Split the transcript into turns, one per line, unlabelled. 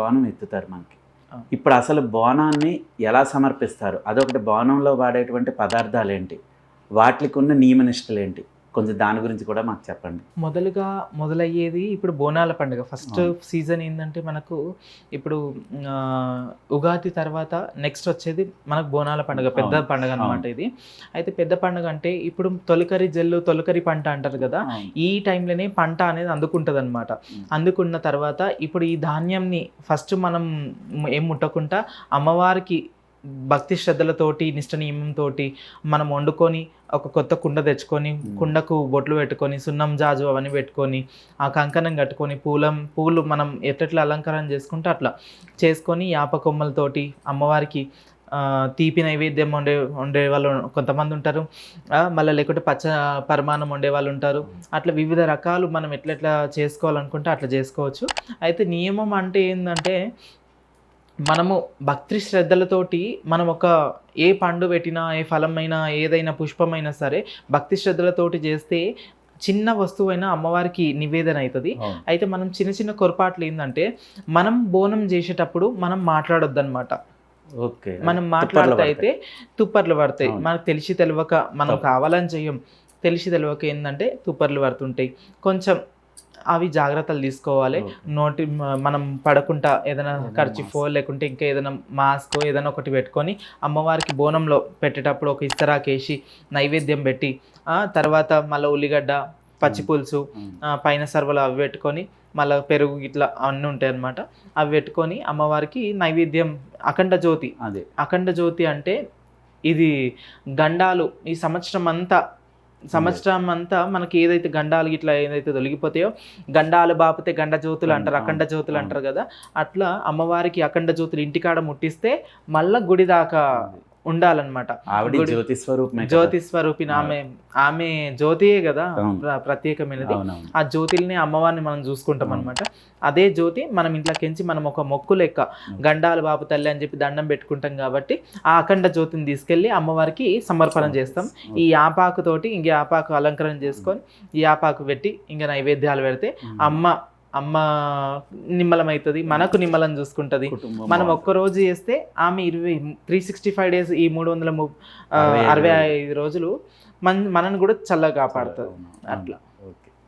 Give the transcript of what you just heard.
బోనం ఎత్తుతారు మనకి. ఇప్పుడు అసలు బోనాన్ని ఎలా సమర్పిస్తారు? అదొకటి బోనంలో వాడేటువంటి పదార్థాలు ఏంటి వాటికి ఉన్న నియమనిష్టలు ఏంటి కొంచెం దాని గురించి కూడా మాకు చెప్పండి
మొదలుగా మొదలయ్యేది ఇప్పుడు బోనాల పండుగ ఫస్ట్. సీజన్ ఏంటంటే మనకు ఇప్పుడు ఉగాది తర్వాత నెక్స్ట్ వచ్చేది మనకు బోనాల పండుగ పెద్ద. పండుగ అనమాట. ఇది అయితే పెద్ద పండుగ అంటే ఇప్పుడు తొలకరి జల్లు తొలకరి పంట అంటారు కదా ఈ టైంలోనే పంట అనేది అందుకుంటుంది అనమాట. అందుకున్న తర్వాత ఇప్పుడు ఈ ధాన్యంని ఫస్ట్ మనం ఏం ముట్టకుండా అమ్మవారికి భక్తి శ్రద్ధలతోటి నిష్ట నియమంతో మనం వండుకొని ఒక కొత్త కుండ తెచ్చుకొని
Hmm.
కుండకు బొట్లు పెట్టుకొని సున్నం జాజు అవన్నీ పెట్టుకొని ఆ కంకణం కట్టుకొని పూలం పూలు మనం ఎట్లెట్లా అలంకరణ చేసుకుంటే అట్లా చేసుకొని యాప కొమ్మలతోటి అమ్మవారికి తీపి నైవేద్యం వండే వండే వాళ్ళు కొంతమంది ఉంటారు. మళ్ళీ లేకుంటే పచ్చ పరమాణం వండే వాళ్ళు ఉంటారు. అట్లా వివిధ రకాలు మనం ఎట్లెట్లా చేసుకోవాలనుకుంటే అట్లా చేసుకోవచ్చు. అయితే నియమం అంటే ఏంటంటే మనము భక్తి శ్రద్ధలతోటి మనం ఒక ఏ పండు పెట్టినా ఏ ఫలమైనా ఏదైనా పుష్పమైనా సరే భక్తి శ్రద్ధలతోటి చేస్తే చిన్న వస్తువైనా అమ్మవారికి నివేదన అవుతుంది. అయితే మనం చిన్న చిన్న పొరపాట్లు ఏంటంటే మనం బోనం చేసేటప్పుడు మనం మాట్లాడొద్దు అనమాట
ఓకే
మనం మాట్లాడితే. అయితే తుప్పర్లు పడతాయి. మనకు తెలిసి తెలియక మనం. కావాలని చెయ్యం తెలిసి తెలియక ఏంటంటే తుప్పర్లు పడుతుంటాయి కొంచెం అవి జాగ్రత్తలు తీసుకోవాలి. నోటి మనం పడకుండా ఏదైనా ఖర్చిఫో లేకుంటే ఇంకా ఏదైనా మాస్క్ ఏదైనా ఒకటి పెట్టుకొని అమ్మవారికి బోనంలో పెట్టేటప్పుడు ఒక ఇస్తరాకేసి నైవేద్యం పెట్టి తర్వాత మళ్ళీ ఉల్లిగడ్డ పచ్చి పులుసు పైన సర్వలు అవి పెట్టుకొని మళ్ళీ పెరుగు ఇట్లా అన్నీ ఉంటాయి అన్నమాట. అవి పెట్టుకొని అమ్మవారికి నైవేద్యం అఖండ జ్యోతి.
అదే.
అఖండ జ్యోతి అంటే ఇది గండాలు ఈ సంవత్సరం అంతా సంవత్సరం అంతా మనకి ఏదైతే గండాలు ఇట్లా ఏదైతే తొలగిపోతాయో గండాలు బాపితే గండ జ్యోతులు అంటారు అఖండ జ్యోతులు. అంటారు కదా అట్లా అమ్మవారికి అఖండ జ్యోతులు ఇంటికాడ ముట్టిస్తే మళ్ళా గుడి దాకా ఉండాలన్నమాట.
ఆవిడ జ్యోతి
స్వరూపిణి ఆమె ఆమె జ్యోతియే కదా ప్రత్యేకమైనది. ఆ జ్యోతిల్ని అమ్మవారిని మనం చూసుకుంటాం. అనమాట అదే జ్యోతి మనం ఇంట్లోకించి మనం ఒక మొక్కు లెక్క గండాలు బాబు తల్లి అని చెప్పి దండం పెట్టుకుంటాం కాబట్టి ఆ అఖండ జ్యోతిని తీసుకెళ్ళి అమ్మవారికి సమర్పణ చేస్తాం. ఈ ఆపాకు తోటి ఇంక ఆపాకు అలంకరణ చేసుకొని ఈ ఆపాకు పెట్టి ఇంకా నైవేద్యాలు పెడితే. అమ్మ అమ్మ నిమ్మలమవుతుంది మనకు నిమ్మలం చూసుకుంటది మనం. ఒక్క రోజు చేస్తే ఆమె ఇరవై త్రీ సిక్స్టీ ఫైవ్ డేస్ ఈ మూడు వందల
అరవై ఐదు రోజులు.
మన మనని కూడా చల్లగా కాపాడుతుంది. అట్లా